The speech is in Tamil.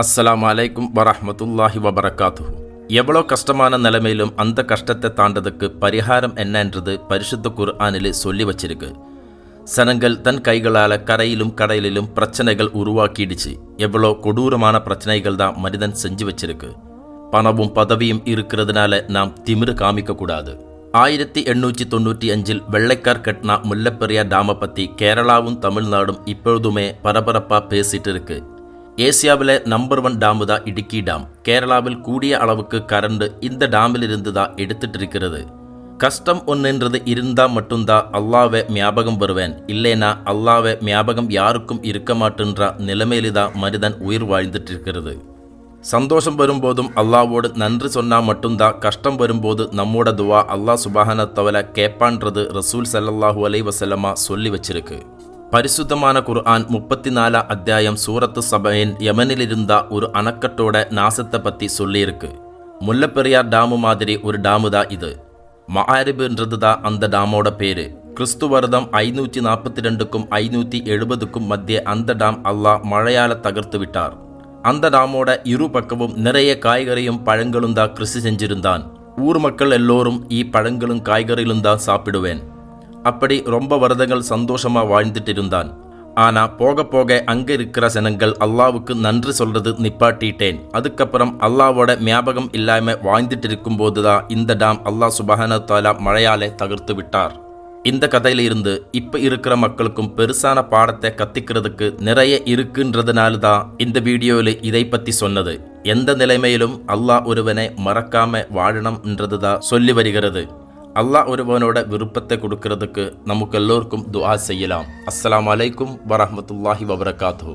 அஸ்லாம் அலைக்கும் வரஹமத்துல்லாஹி வபரகாத்து எவ்வளோ கஷ்டமான நிலைமையிலும் அந்த கஷ்டத்தை தாண்டதுக்கு பரிகாரம் என்னன்றது பரிசுத்த குர்ஆனில் சொல்லி வச்சிருக்கு. சனங்கள் தன் கைகளால் கரையிலும் கடலிலும் பிரச்சனைகள் உருவாக்கிடுச்சு. எவ்வளோ கொடூரமான பிரச்சனைகள் தான் மனிதன் செஞ்சு வச்சிருக்கு. பணமும் பதவியும் இருக்கிறதுனால நாம் திமிரு காமிக்கக்கூடாது ஆயிரத்தி எண்ணூற்றி தொண்ணூற்றி அஞ்சில் வெள்ளைக்கார் கட்னா முல்லப்பெரியார் டாமை பற்றி கேரளாவும் தமிழ்நாடும் இப்பொழுதுமே பரபரப்பாக பேசிட்டு இருக்கு. ஏசியாவில் நம்பர் ஒன் டாமு தான் இடுக்கி டாம் கேரளாவில் கூடிய அளவுக்கு கரண்ட் இந்த டாமில் இருந்து தான் எடுத்துட்டு இருக்கிறது கஷ்டம் ஒன்றுன்றது இருந்தா மட்டும்தான் அல்லாவை ஞாபகம் வருவேன் இல்லைனா அல்லாவை ஞாபகம் யாருக்கும் இருக்க மாட்டேன்ற நிலைமையில தான் மனிதன் உயிர் வாழ்ந்துட்டு இருக்கிறது சந்தோஷம் வரும்போதும் அல்லாவோடு நன்றி சொன்னா மட்டும்தான் கஷ்டம் வரும்போது நம்மோட துவா அல்லாஹ் சுபாகனத்தவலை கேட்பான்றது ரசூல் ஸல்லல்லாஹு அலைஹி வஸல்லமா சொல்லி வச்சிருக்கு. பரிசுத்தமான குர்ஆன் முப்பத்தி நாலாம் அத்தியாயம் சூரத்து சபையின் யமனிலிருந்தா ஒரு அணக்கட்டோட நாசத்தை பற்றி சொல்லியிருக்கு முல்லப்பெரியார் டாமு மாதிரி ஒரு டாமு தான் இது மஆரிபுன்றது தான் அந்த டாமோட பேரு கிறிஸ்து வருடம் ஐநூற்றி நாற்பத்தி ரெண்டுக்கும் ஐநூற்றி எழுபதுக்கும் மத்திய அந்த டாம் அல்லாஹ் மழையால தகர்த்து விட்டார் அந்த டாமோட இரு பக்கமும் நிறைய காய்கறியும் பழங்களும் தான் கிருஷி செஞ்சிருந்தான் ஊர் மக்கள் எல்லோரும் ஈ பழங்களும் காய்கறிகளும் தான் சாப்பிடுவேன் அப்படி ரொம்ப வருடங்கள் சந்தோஷமா வாழ்ந்துட்டு இருந்தான் ஆனா போக போக அங்க இருக்கிற ஜனங்கள் அல்லாவுக்கு நன்றி சொல்றது நிப்பாட்டிட்டேன். அதுக்கப்புறம் அல்லாவோட ஞாபகம் இல்லாம வாழ்ந்துட்டு இருக்கும்போது தான் இந்த டாம் அல்லாஹ் சுபஹான தாலா மழையாலே தகர்த்து விட்டார். இந்த கதையில இருந்து இப்ப இருக்கிற மக்களுக்கும் பெருசான பாடத்தை கத்திக்கிறதுக்கு நிறைய இருக்குன்றதுனால தான் இந்த வீடியோவில் இதை பத்தி சொன்னது. எந்த நிலைமையிலும் அல்லாஹ் ஒருவனை மறக்காம வாழணும்ன்றது தான் சொல்லி வருகிறது. അള്ളാഹ് ഒരുവനോട് വെറുപ്പത്തെ കൊടുക്കുന്നതൊക്കെ നമുക്കെല്ലാവർക്കും ദുആ ചെയ്യലാം. അസ്സലാമലൈക്കും വറഹമത്തല്ലാഹി വബർക്കാത്തു